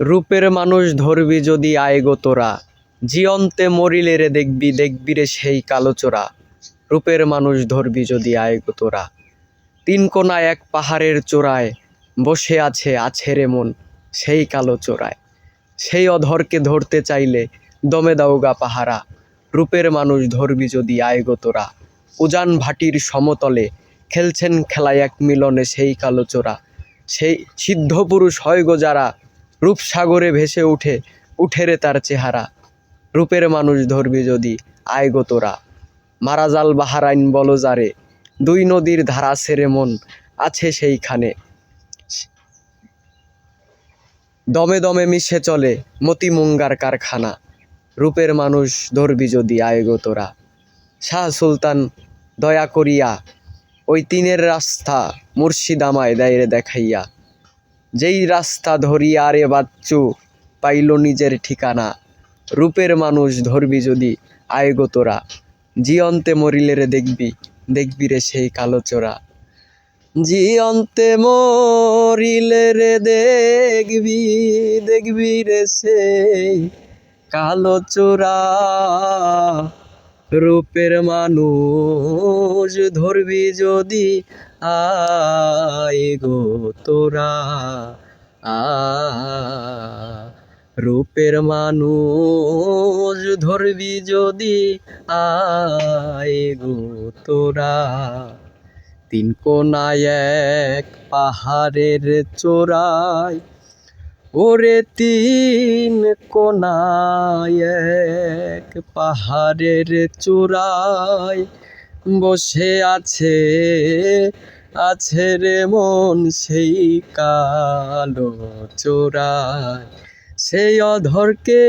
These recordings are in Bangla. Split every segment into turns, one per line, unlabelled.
রূপের মানুষ ধরবি যদি আয় গো তোরা। জিয়ন্তে মরিলে রে দেখবি দেখবি রে সেই কালো চোরা। রূপের মানুষ ধরবি যদি আয় গো তোরা। তিন কোনায় এক পাহাড়ের চূড়ায় বসে আছে আছে রে মন সেই কালো চোরায়। সেই অধরকে ধরতে চাইলে দমে দাউগা পাহারা। রূপের মানুষ ধরবি যদি আয় গো তোরা। উজান ভাটির সমতলে খেলছেন খেলায় এক মিলনে সেই কালো চোরা। সেই সিদ্ধ পুরুষ হয় গো যারা রূপসাগরে ভেসে উঠে উঠে রে তার চেহারা। রূপের মানুষ ধরবি যদি, আয় গো তোরা। মারাজাল বাহারাইন বলো যারে, দুই নদীর ধারা সেরে মন আছে সেইখানে। দমে দমে মিশে চলে মতিমুঙ্গার কারখানা। রূপের মানুষ ধরবি যদি, আয় গো তোরা। শাহ সুলতান, দয়া করিয়া, ওই তিনের রাস্তা মুর্শিদামায় দায়রে দেখাইয়া। যেই রাস্তা ধরিয়া রে বাচ্চু, পাইল নিজের ঠিকানা। রূপের মানুষ ধরবি যদি, আয় গো তোরা। জিয়ন্তে মরিলে রে দেখবি দেখবি রে সেই কালো চোরা। জিয়ন্তে মরিলে রে দেখবি দেখবি রে সেই কালো চোরা। রূপের মানুষ ধরবি যদি আয় গো তোরা। আ, রূপের মানুষ ধরবি যদি আয় গো তোরা। তিন কোনায় এক পাহাড়ের চোরায় ওরে তিন কোনায় এক পাহাড়ের চূড়ায় বসে আছে আছে রে মন সেই কালো চোরায় সেই অধরকে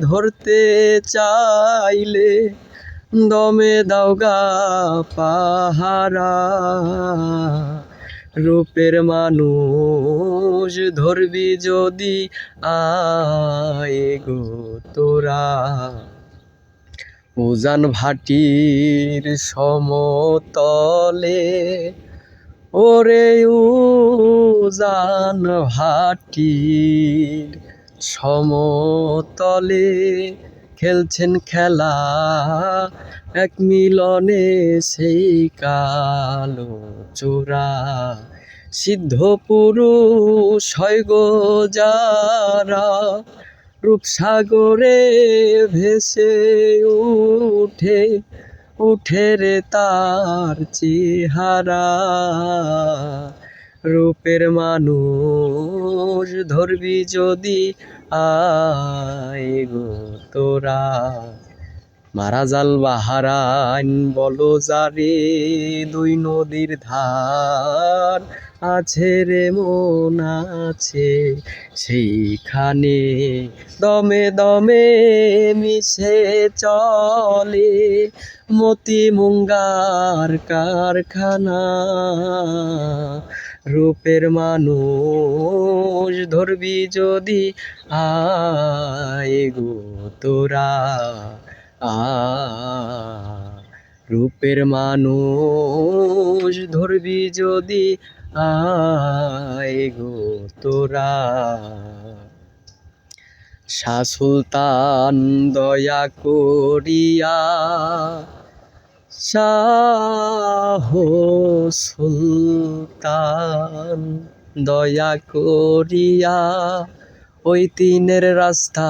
ধরতে চাইলে দমে দাওগা পাহারা। রূপের মানুষ ধরবি যদি আয় গো তোরা। উজান ভাটির সমতলে, ওরে উজান ভাটির সমতলে খেলছেন খেলা এক মিলনে সেই কালো চোরা সিদ্ধ পুরুষ হয় গো যারা, রূপসাগরে ভেসে উঠে উঠে রে তার চেহারা। রূপের মানুষ ধরবি যদি আয় গো তোরা। মারা জাল বাহারাইন, বলো যারে দুই নদীর ধার আছে রে, মন আছে সেইখানে। দমে দমে মিশে চলে মতি মুঙ্গার কারখানা। রূপের মানুষ ধরবি যদি আয় গো তোরা। রূপের মানুষ ধরবি যদি আয় গো তোরা। শাহ সুলতান দয়া করিয়া শাহ সুলতান দয়া করিয়া ওই তিনের রাস্তা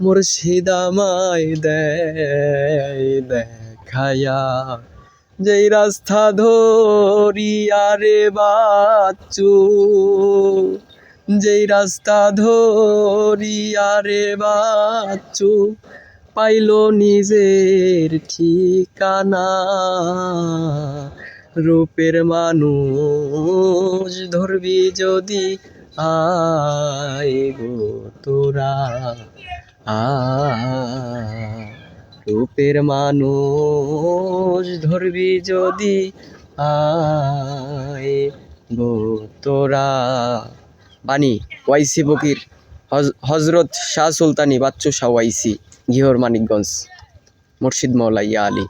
মুর্শিদামায় দেয় দেখায়া। যেই রাস্তা ধরিয়া রে বাচ্চু, যেই রাস্তা ধরিয়া রে বাচ্চু, পাইল নিজের ঠিকানা। রূপের মানুষ ধরবি যদি আয় গো তোরা। আ, রূপের মানুষ ধরবি যদি। আয় গো তোরা। বাণী, ওয়াইসি বকির, হজ- হজরত শাহ সুলতানি বাচ্চু শাহ ওয়াইসি, গিহর মানিকগঞ্জ, মুর্শিদ মৌলাইয়া আলী।